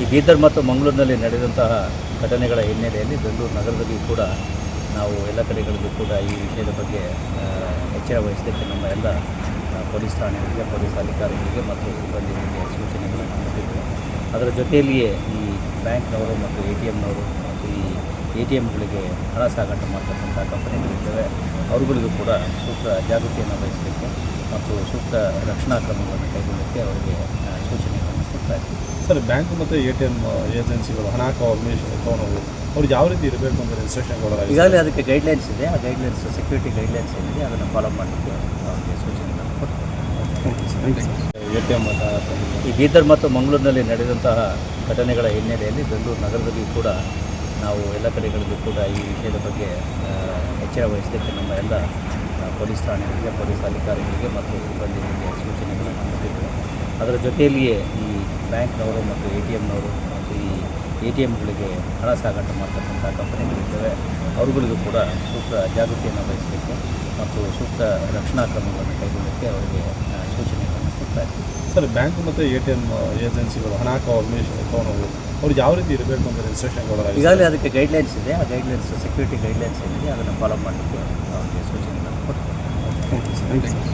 ಈ ಬೀದರ್ ಮತ್ತು ಮಂಗಳೂರಿನಲ್ಲಿ ನಡೆದಂತಹ ಘಟನೆಗಳ ಹಿನ್ನೆಲೆಯಲ್ಲಿ ಬೆಂಗಳೂರು ನಗರದಲ್ಲಿ ಕೂಡ ನಾವು ಎಲ್ಲ ಕಡೆಗಳಲ್ಲೂ ಕೂಡ ಈ ವಿಷಯದ ಬಗ್ಗೆ ಎಚ್ಚರ ವಹಿಸಲಿಕ್ಕೆ ನಮ್ಮ ಎಲ್ಲ ಪೊಲೀಸ್ ಠಾಣೆಗಳಿಗೆ, ಪೊಲೀಸ್ ಅಧಿಕಾರಿಗಳಿಗೆ ಮತ್ತು ಸಿಬ್ಬಂದಿಗಳಿಗೆ ಸೂಚನೆಗಳನ್ನು ನೀಡಿದ್ದೇವೆ ಅದರ ಜೊತೆಯಲ್ಲಿಯೇ ಈ ಬ್ಯಾಂಕ್ನವರು ಮತ್ತು ಎ ಟಿ ಎಮ್ನವರು ಮತ್ತು ಈ ಎ ಟಿ ಎಮ್ಗಳಿಗೆ ಹಣ ಸಾಗಾಟ ಮಾಡ್ತಕ್ಕಂಥ ಕಂಪನಿಗಳಿದ್ದೇವೆ. ಅವರುಗಳಿಗೂ ಕೂಡ ಸೂಕ್ತ ಜಾಗೃತಿಯನ್ನು ವಹಿಸಲಿಕ್ಕೆ ಮತ್ತು ಸೂಕ್ತ ರಕ್ಷಣಾ ಕ್ರಮಗಳನ್ನು ಕೈಗೊಳ್ಳಲಿಕ್ಕೆ ಅವರಿಗೆ ಸರ್ ಬ್ಯಾಂಕ್ ಮತ್ತು ಎ ಟಿ ಎಂ ಏಜೆನ್ಸಿಗಳು ಹಣ ತೊಗೊಳೋದು ಅವ್ರಿಗೆ ಯಾವ ರೀತಿ ಇರಬೇಕು ಅಂತ ಇನ್ಸ್ಟ್ರಕ್ಷನ್ ಕೊಡೋದು ಈಗಾಗಲೇ ಅದಕ್ಕೆ ಗೈಡ್ಲೈನ್ಸ್ ಇದೆ. ಆ ಗೈಡ್ಲೈನ್ಸ್ ಸೆಕ್ಯೂರಿಟಿ ಗೈಡ್ಲೈನ್ಸ್ ಏನಿದೆ ಅದನ್ನು ಫಾಲೋ ಮಾಡಲಿಕ್ಕೆ ಅವರಿಗೆ ಸೂಚನೆಗಳನ್ನು ಎ ಟಿ ಎಂ ಈ ಬೀದರ್ ಮತ್ತು ಮಂಗಳೂರಿನಲ್ಲಿ ನಡೆದಂತಹ ಘಟನೆಗಳ ಹಿನ್ನೆಲೆಯಲ್ಲಿ ಬೆಂಗಳೂರು ನಗರದಲ್ಲಿ ಕೂಡ ನಾವು ಎಲ್ಲ ಕಡೆಗಳಲ್ಲೂ ಕೂಡ ಈ ವಿಷಯದ ಬಗ್ಗೆ ಎಚ್ಚರ ವಹಿಸಲಿಕ್ಕೆ ನಮ್ಮ ಎಲ್ಲ ಪೊಲೀಸ್ ಠಾಣೆಗಳಿಗೆ ಪೊಲೀಸ್ ಅಧಿಕಾರಿಗಳಿಗೆ ಮತ್ತು ಸಿಬ್ಬಂದಿಗಳಿಗೆ ಸೂಚನೆಗಳನ್ನು ಕೊಟ್ಟಿದ್ದೇವೆ. ಅದರ ಜೊತೆಯಲ್ಲಿಯೇ ಈ ಬ್ಯಾಂಕ್ನವರು ಮತ್ತು ಎ ಟಿ ಎಮ್ನವರು ಮತ್ತು ಈ ಎ ಟಿ ಎಮ್ಗಳಿಗೆ ಹಣ ಸಾಗಾಟ ಮಾಡ್ತಕ್ಕಂಥ ಕಂಪನಿಗಳಿದ್ದಾವೆ. ಅವರುಗಳಿಗೂ ಕೂಡ ಸೂಕ್ತ ಜಾಗೃತಿಯನ್ನು ವಹಿಸಲಿಕ್ಕೆ ಮತ್ತು ಸೂಕ್ತ ರಕ್ಷಣಾ ಕ್ರಮಗಳನ್ನು ಕೈಗೊಳ್ಳಲಿಕ್ಕೆ ಅವರಿಗೆ ಸೂಚನೆಗಳನ್ನು ಕೊಡ್ತಾ ಇದ್ದೀವಿ. ಸರ್ ಬ್ಯಾಂಕ್ ಮತ್ತು ಎ ಟಿ ಎಂ ಏಜೆನ್ಸಿಗಳು ಹಣ ತೊಗೊಳೋದು ಅವ್ರು ಯಾವ ರೀತಿ ಇರಬೇಕು ಅಂತ ಇನ್ಸ್ಟ್ರಕ್ಷನ್ ಕೊಡೋದು ಈಗಾಗಲೇ ಅದಕ್ಕೆ ಗೈಡ್ಲೈನ್ಸ್ ಇದೆ. ಆ ಗೈಡ್ಲೈನ್ಸ್ ಸೆಕ್ಯೂರಿಟಿ ಗೈಡ್ಲೈನ್ಸ್ ಏನಿದೆ ಅದನ್ನು ಫಾಲೋ ಮಾಡಲಿಕ್ಕೆ ಅವರಿಗೆ ಸೂಚನೆಗಳನ್ನು ಕೊಡ್ತಾರೆ